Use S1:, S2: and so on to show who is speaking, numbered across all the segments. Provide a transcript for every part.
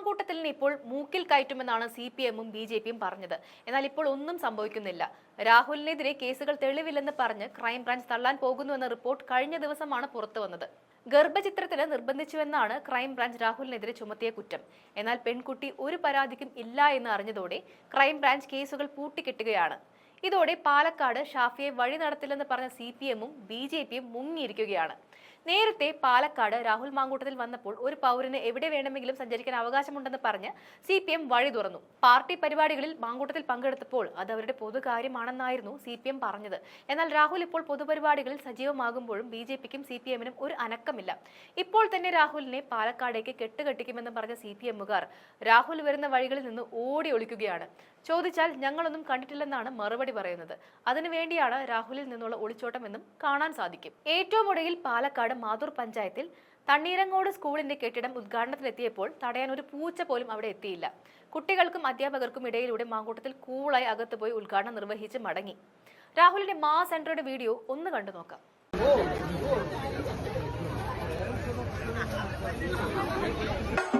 S1: മാങ്കൂട്ടത്തിലിനെ ഇപ്പോൾ മൂക്കിൽ കയറ്റുമെന്നാണ് സി പി എമ്മും ബി ജെ പിയും പറഞ്ഞത്. എന്നാൽ ഇപ്പോൾ ഒന്നും സംഭവിക്കുന്നില്ല. രാഹുലിനെതിരെ കേസുകൾ തെളിവില്ലെന്ന് പറഞ്ഞ് ക്രൈംബ്രാഞ്ച് തള്ളാൻ പോകുന്നുവെന്ന റിപ്പോർട്ട് കഴിഞ്ഞ ദിവസമാണ് പുറത്തു വന്നത്. ഗർഭചിത്രത്തിന് നിർബന്ധിച്ചുവെന്നാണ് ക്രൈംബ്രാഞ്ച് രാഹുലിനെതിരെ ചുമത്തിയ കുറ്റം. എന്നാൽ പെൺകുട്ടി ഒരു പരാതിക്കും ഇല്ല എന്ന് അറിഞ്ഞതോടെ ക്രൈംബ്രാഞ്ച് കേസുകൾ പൂട്ടിക്കെട്ടുകയാണ്. ഇതോടെ പാലക്കാട് ഷാഫിയെ വഴി നടത്തില്ലെന്ന് പറഞ്ഞ സി പി എമ്മും ബി ജെ പിയും മുങ്ങിയിരിക്കുകയാണ്. നേരത്തെ പാലക്കാട് രാഹുൽ മാങ്കൂട്ടത്തിൽ വന്നപ്പോൾ ഒരു പൗരന് എവിടെ വേണമെങ്കിലും സഞ്ചരിക്കാൻ അവകാശമുണ്ടെന്ന് പറഞ്ഞ് സി പി എം വഴി തുറന്നു. പാർട്ടി പരിപാടികളിൽ മാങ്കൂട്ടത്തിൽ പങ്കെടുത്തപ്പോൾ അത് അവരുടെ പൊതുകാര്യമാണെന്നായിരുന്നു സി പി എം പറഞ്ഞത്. എന്നാൽ രാഹുൽ ഇപ്പോൾ പൊതുപരിപാടികളിൽ സജീവമാകുമ്പോഴും ബി ജെ പിക്കും സി പി എമ്മിനും ഒരു അനക്കമില്ല. ഇപ്പോൾ തന്നെ രാഹുലിനെ പാലക്കാടേക്ക് കെട്ടുകെട്ടിക്കുമെന്ന് പറഞ്ഞ സി പി എമ്മുകാർ രാഹുൽ വരുന്ന വഴികളിൽ നിന്ന് ഓടി ഒളിക്കുകയാണ്. ചോദിച്ചാൽ ഞങ്ങളൊന്നും കണ്ടിട്ടില്ലെന്നാണ് മറുപടി മറുപടി പറയുന്നത്. അതിനുവേണ്ടിയാണ് രാഹുലിൽ നിന്നുള്ള ഒളിച്ചോട്ടമെന്നും കാണാൻ സാധിക്കും. ഏറ്റവും ഒടുവിൽ പാലക്കാട് മാതൂർ പഞ്ചായത്തിൽ തണ്ണീരങ്ങോട് സ്കൂളിന്റെ കെട്ടിടം ഉദ്ഘാടനത്തിനെത്തിയപ്പോൾ തടയാൻ ഒരു പൂച്ച പോലും അവിടെ എത്തിയില്ല. കുട്ടികൾക്കും അധ്യാപകർക്കും ഇടയിലൂടെ മാങ്കൂട്ടത്തിൽ കൂളായി അകത്ത് പോയി ഉദ്ഘാടനം നിർവഹിച്ച് മടങ്ങി. രാഹുലിന്റെ മാ സെന്ററുടെ വീഡിയോ ഒന്ന് കണ്ടു നോക്കാം. Thank you.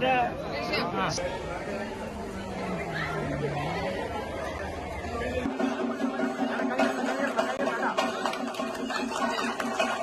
S1: এটা Thank you.